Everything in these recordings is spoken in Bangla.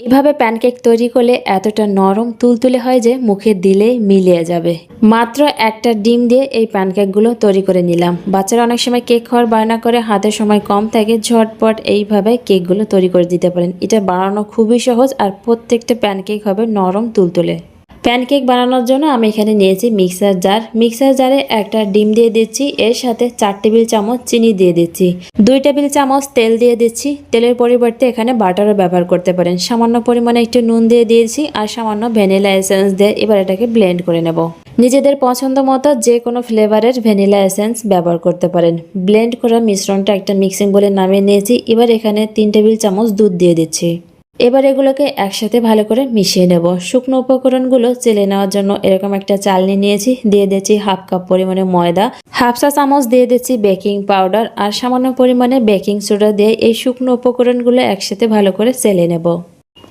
এভাবে প্যানকেক তৈরি করলে এতটা নরম তুলতুলে হয় যে মুখে দিলেই মিলিয়ে যাবে। মাত্র একটা ডিম দিয়ে এই প্যানকেকগুলো তৈরি করে নিলাম। বাচ্চারা অনেক সময় কেক খাওয়ার বায়না করে, হাতে সময় কম থাকে, ঝটপট এইভাবে কেকগুলো তৈরি করে দিতে পারেন। এটা বানানো খুবই সহজ আর প্রত্যেকটা প্যানকেক হবে নরম তুলতুলে। প্যানকেক বানানোর জন্য আমি এখানে নিয়েছি মিক্সার জার। মিক্সার জারে একটা ডিম দিয়ে দিচ্ছি, এর সাথে চার টেবিল চামচ চিনি দিয়ে দিচ্ছি। দুই টেবিল চামচ তেল দিয়ে দিচ্ছি। তেলের পরিবর্তে এখানে বাটারও ব্যবহার করতে পারেন। সামান্য পরিমাণে একটু নুন দিয়ে দিয়েছি আর সামান্য ভ্যানিলা এসেন্স দিয়ে এবার এটাকে ব্লেন্ড করে নেব। নিজেদের পছন্দ মতো যে কোনো ফ্লেভারের ভ্যানিলা এসেন্স ব্যবহার করতে পারেন। ব্লেন্ড করা মিশ্রণটা একটা মিক্সিং বলে নামিয়ে নিয়েছি। এবার এখানে তিন টেবিল চামচ দুধ দিয়ে দিচ্ছি। এবার এগুলোকে একসাথে ভালো করে মিশিয়ে নেব। শুকনো উপকরণগুলো চেলে নেওয়ার জন্য এরকম একটা চালনি নিয়েছি, দিয়ে দিচ্ছি হাফ কাপ পরিমাণে ময়দা, হাফ চা চামচ দিয়ে দিচ্ছি বেকিং পাউডার আর সামান্য পরিমাণে বেকিং সোডা দিয়ে এই শুকনো উপকরণগুলো একসাথে ভালো করে চেলে নেব।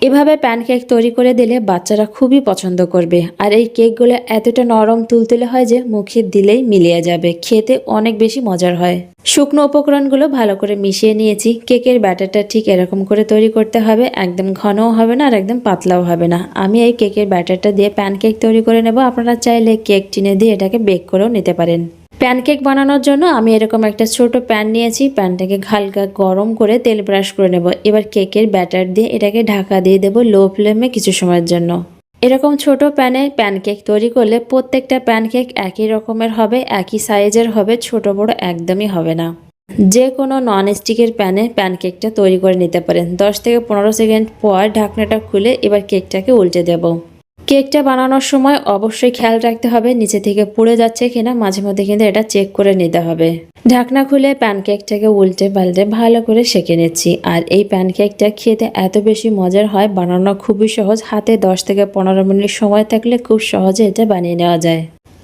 এভাবে প্যানকেক তৈরি করে দিলে বাচ্চারা খুবই পছন্দ করবে। আর এই কেকগুলো এতটা নরম তুলতুলে হয় যে মুখে দিলেই মিলিয়ে যাবে। খেতে অনেক বেশি মজার হয়। শুকনো উপকরণগুলো ভালো করে মিশিয়ে নিয়েছি। কেকের ব্যাটারটা ঠিক এরকম করে তৈরি করতে হবে। একদম ঘনও হবে না আর একদম পাতলাও হবে না। আমি এই কেকের ব্যাটারটা দিয়ে প্যানকেক তৈরি করে নেব। আপনারা চাইলে কেক টিনে দিয়ে এটাকে বেক করেও নিতে পারেন। প্যানকেক বানানোর জন্য আমি এরকম একটা ছোট প্যান নিয়েছি। প্যানটাকে হালকা গরম করে তেল ব্রাশ করে নেব। এবার কেকের ব্যাটার দিয়ে এটাকে ঢাকা দিয়ে দেবো লো ফ্লেমে কিছু সময়ের জন্য। এরকম ছোট প্যানে প্যানকেক তৈরি করলে প্রত্যেকটা প্যানকেক একই রকমের হবে, একই সাইজের হবে, ছোট বড় একদমই হবে না। যে কোনো নন স্টিকের প্যানে প্যানকেকটা তৈরি করে নিতে পারেন। দশ থেকে পনেরো সেকেন্ড পর ঢাকনাটা খুলে এবার কেকটাকে উল্টে দেবো। কেকটা বানানোর সময় অবশ্যই খেয়াল রাখতে হবে, নিচে থেকে পুড়ে যাচ্ছে কিনা, মাঝে মধ্যে কিন্তু এটা চেক করে নিতে হবে। ঢাকনা খুলে প্যানকেকটাকে উল্টে পাল্টে ভালো করে সেঁকে নিচ্ছি। আর এই প্যানকেকটা খেতে এত বেশি মজার হয়, বানানো খুবই সহজ। হাতে দশ থেকে পনেরো মিনিট সময় থাকলে খুব সহজে এটা বানিয়ে নেওয়া যায়।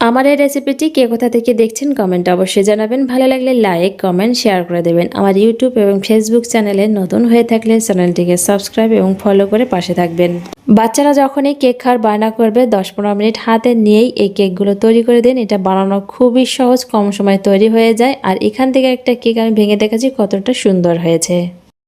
আমার এই রেসিপিটি কে কোথা থেকে দেখছেন কমেন্ট অবশ্যই জানাবেন। ভালো লাগলে লাইক কমেন্ট শেয়ার করে দেবেন। আমার ইউটিউব এবং ফেসবুক চ্যানেলে নতুন হয়ে থাকলে চ্যানেলটিকে সাবস্ক্রাইব এবং ফলো করে পাশে থাকবেন। বাচ্চারা যখনই কেক খাওয়ার বায়না করবে দশ পনেরো মিনিট হাতে নিয়েই এই কেকগুলো তৈরি করে দিন। এটা বানানো খুবই সহজ, কম সময় তৈরি হয়ে যায়। আর এখান থেকে একটা কেক আমি ভেঙে দেখাচ্ছি কতটা সুন্দর হয়েছে।